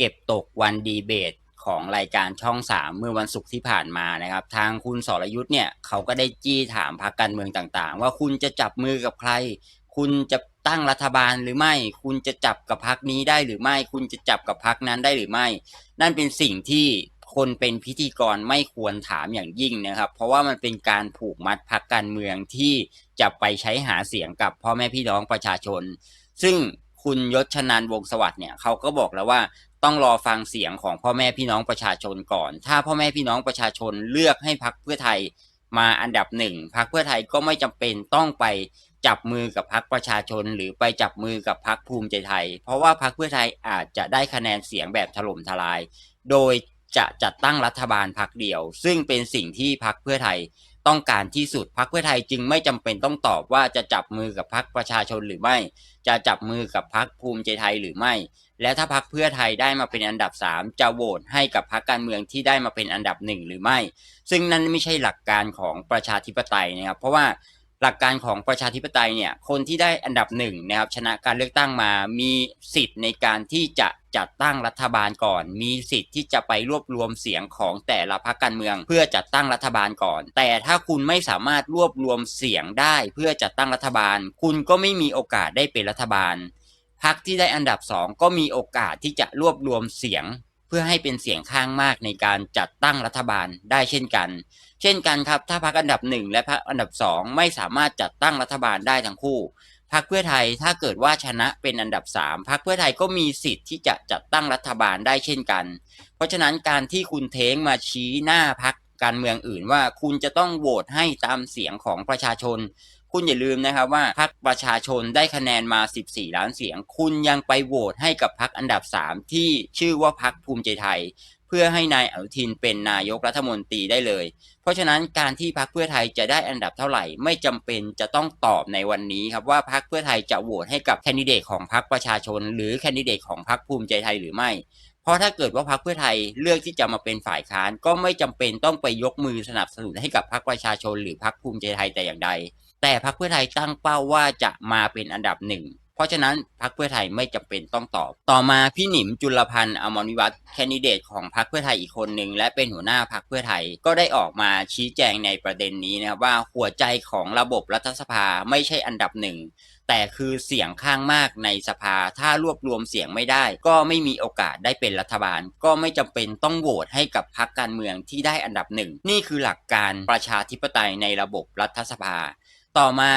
เก็บตกวันดีเบตของรายการช่อง3เมื่อวันศุกร์ที่ผ่านมานะครับ ทางคุณสรยุทธ์เนี่ยเขาก็ได้จี้ถามพรรคการเมืองต่างๆ ว่าคุณจะจับมือกับใคร คุณจะตั้งรัฐบาลหรือไม่ คุณจะจับกับพรรคนี้ได้หรือไม่ คุณจะจับกับพรรคนั้นได้หรือไม่ นั่นเป็นสิ่งที่คนเป็นพิธีกรไม่ควรถามอย่างยิ่งนะครับ เพราะว่ามันเป็นการผูกมัดพรรคการเมืองที่จะไปใช้หาเสียงกับพ่อแม่พี่น้องประชาชน ซึ่ง คุณยศชนานวงสวัสดิ์เนี่ยเขาก็บอกแล้วว่าต้องรอฟังเสียงของพ่อแม่พี่น้องประชาชนก่อน ถ้าพ่อแม่พี่น้องประชาชนเลือกให้พักเพื่อไทยมาอันดับหนึ่งพักเพื่อไทยก็ไม่จำเป็นต้องไปจับมือกับพักประชาชน หรือไปจับมือกับพักภูมิใจไทย เพราะว่าพักเพื่อไทยอาจจะได้คะแนนเสียงแบบถล่มทลาย โดยจะจัดตั้งรัฐบาลพักเดียว ซึ่งเป็นสิ่งที่พักเพื่อไทย ต้องการที่สุดพรรคเพื่อไทยจึงไม่จำเป็นต้องตอบว่าจะจับมือกับพรรคประชาชนหรือไม่ จะจับมือกับพรรคภูมิใจไทยหรือไม่ และถ้าพรรคเพื่อไทยได้มาเป็นอันดับ 3 จะโหวตให้กับพรรคการเมืองที่ได้มาเป็นอันดับหนึ่งหรือไม่ ซึ่งนั่นไม่ใช่หลักการของประชาธิปไตยนะครับเพราะว่า หลักการของประชาธิปไตยเนี่ยคนที่ได้อันดับหนึ่งนะครับชนะการเลือกตั้งมามีสิทธิ์ในการที่จะจัดตั้งรัฐบาลก่อน มีสิทธิ์ที่จะไปรวบรวมเสียงของแต่ละพรรคการเมือง เพื่อจัดตั้งรัฐบาลก่อน แต่ถ้าคุณไม่สามารถรวบรวมเสียงได้เพื่อจัดตั้งรัฐบาล คุณก็ไม่มีโอกาสได้เป็นรัฐบาลพรรคที่ได้อันดับสองก็มีโอกาสที่จะรวบรวมเสียง เพื่อให้เป็นเสียงข้างมากในการจัดตั้งรัฐบาลได้เช่นกัน เช่นกันครับ ถ้าพรรคอันดับหนึ่งและพรรคอันดับสองไม่สามารถจัดตั้งรัฐบาลได้ทั้งคู่พรรคเพื่อไทยถ้าเกิดว่าชนะเป็นอันดับ 3พรรคเพื่อไทยก็มีสิทธิ์ที่จะจัดตั้งรัฐบาลได้เช่นกัน เพราะฉะนั้นการที่คุณเท้งมาชี้หน้าพรรคการเมืองอื่นว่าคุณจะต้องโหวตให้ตามเสียงของประชาชน คุณอย่าลืมนะครับว่าพรรคประชาชนได้คะแนนมา 14 ล้านเสียง คุณยังไปโหวตให้กับพรรคอันดับ 3 ที่ชื่อว่าพรรคภูมิใจไทย เพื่อให้นายอนุทินเป็นนายกรัฐมนตรีได้เลย เพราะฉะนั้นการที่พรรคเพื่อไทยจะได้อันดับเท่าไหร่ ไม่จำเป็นจะต้องตอบในวันนี้ครับว่าพรรคเพื่อไทยจะโหวตให้กับแคนดิเดตของพรรคประชาชน หรือแคนดิเดตของพรรคภูมิใจไทยหรือไม่เพราะถ้าเกิดว่าพรรคเพื่อไทยเลือกที่จะมาเป็นฝ่ายค้านก็ไม่จำเป็นต้องไปยกมือสนับสนุนให้กับพรรคประชาชน หรือพรรคภูมิใจไทยแต่อย่างใด แต่พรรคเพื่อไทยตั้งเป้าว่าจะมาเป็นอันดับหนึ่งเพราะฉะนั้นพรรคเพื่อไทยไม่จำเป็นต้องตอบ ต่อมาพี่หนิมจุลพันธ์อมรวิวัฒน์แคนดิเดตของพรรคเพื่อไทยอีกคนหนึ่งและเป็นหัวหน้าพรรคเพื่อไทยก็ได้ออกมาชี้แจงในประเด็นนี้นะครับว่าหัวใจของระบบรัฐสภาไม่ใช่อันดับหนึ่งแต่คือเสียงข้างมากในสภาถ้ารวบรวมเสียงไม่ได้ ก็ไม่มีโอกาสได้เป็นรัฐบาล ก็ไม่จำเป็นต้องโหวตให้กับพรรคการเมืองที่ได้อันดับหนึ่งนี่คือหลักการประชาธิปไตยในระบบรัฐสภา ต่อมา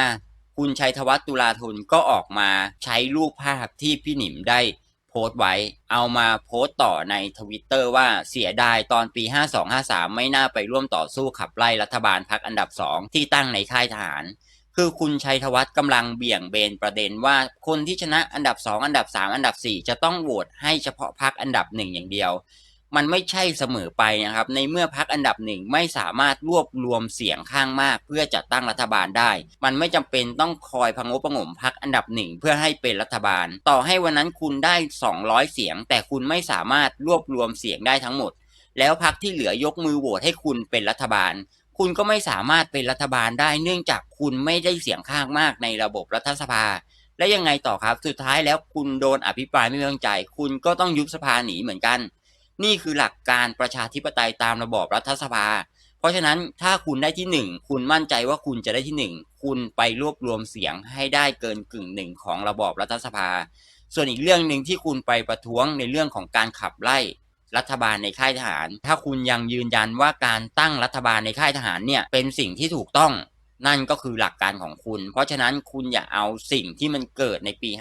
คุณชัยธวัฒน์ตุลาธนก็ออกมาใช้รูปภาพที่พี่หนิมได้โพสต์ไว้ เอามาโพสต์ต่อในทวิตเตอร์ว่าเสียดายตอนปี 5253 ไม่น่าไปร่วมต่อสู้ขับไล่รัฐบาลพักอันดับ2ที่ตั้งในค่ายทหาร คือคุณชัยธวัฒน์กำลังเบี่ยงเบนประเด็นว่าคนที่ชนะอันดับ 2 อันดับ 3 อันดับ 4 จะต้องโหวตให้เฉพาะพักอันดับหนึ่งอย่างเดียว มันไม่ใช่เสมอไปนะครับ ในเมื่อพักอันดับหนึ่งไม่สามารถรวบรวมเสียงข้างมาก เพื่อจัดตั้งรัฐบาลได้ มันไม่จำเป็นต้องคอยพงบประงมพักอันดับหนึ่งเพื่อให้เป็นรัฐบาล ต่อให้วันนั้นคุณได้ 200 เสียง แต่คุณไม่สามารถรวบรวมเสียงได้ทั้งหมด แล้วพักที่เหลือยกมือโหวตให้คุณเป็นรัฐบาล คุณก็ไม่สามารถเป็นรัฐบาลได้ เนื่องจากคุณไม่ได้เสียงข้างมากในระบบรัฐสภาและยังไงต่อครับ สุดท้ายแล้วคุณโดนอภิปรายไม่ไว้วางใจ คุณก็ต้องยุบสภาหนีเหมือนกัน นี่คือหลักการประชาธิปไตยตามระบอบรัฐสภา เพราะฉะนั้นถ้าคุณได้ที่หนึ่งคุณมั่นใจว่าคุณจะได้ที่หนึ่งคุณไปรวบรวมเสียงให้ได้เกินกึ่งหนึ่งของระบอบรัฐสภา ส่วนอีกเรื่องหนึ่งที่คุณไปประท้วงในเรื่องของการขับไล่รัฐบาลในค่ายทหาร ถ้าคุณยังยืนยันว่าการตั้งรัฐบาลในค่ายทหารเนี่ยเป็นสิ่งที่ถูกต้อง นั่นก็คือหลักการของคุณ เพราะฉะนั้นคุณอย่าเอาสิ่งที่มันเกิดในปี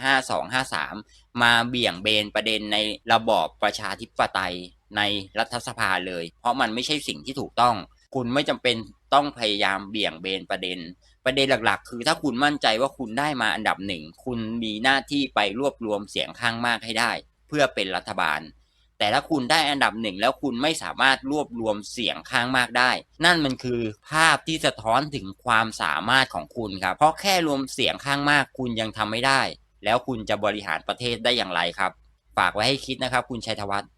5253 มาเบี่ยงเบนประเด็นในระบอบประชาธิปไตยในรัฐสภาเลย เพราะมันไม่ใช่สิ่งที่ถูกต้อง คุณไม่จำเป็นต้องพยายามเบี่ยงเบนประเด็น ประเด็นหลักๆ คือถ้าคุณมั่นใจว่าคุณได้มาอันดับหนึ่ง คุณมีหน้าที่ไปรวบรวมเสียงข้างมากให้ได้ เพื่อเป็นรัฐบาล แต่ถ้าคุณได้อันดับหนึ่งแล้วคุณไม่สามารถรวบรวมเสียงข้างมากได้ นั่นมันคือภาพที่สะท้อนถึงความสามารถของคุณครับ เพราะแค่รวมเสียงข้างมากคุณยังทำไม่ได้ แล้วคุณจะบริหารประเทศได้อย่างไรครับ ฝากไว้ให้คิดนะครับ คุณชัยธวัฒน์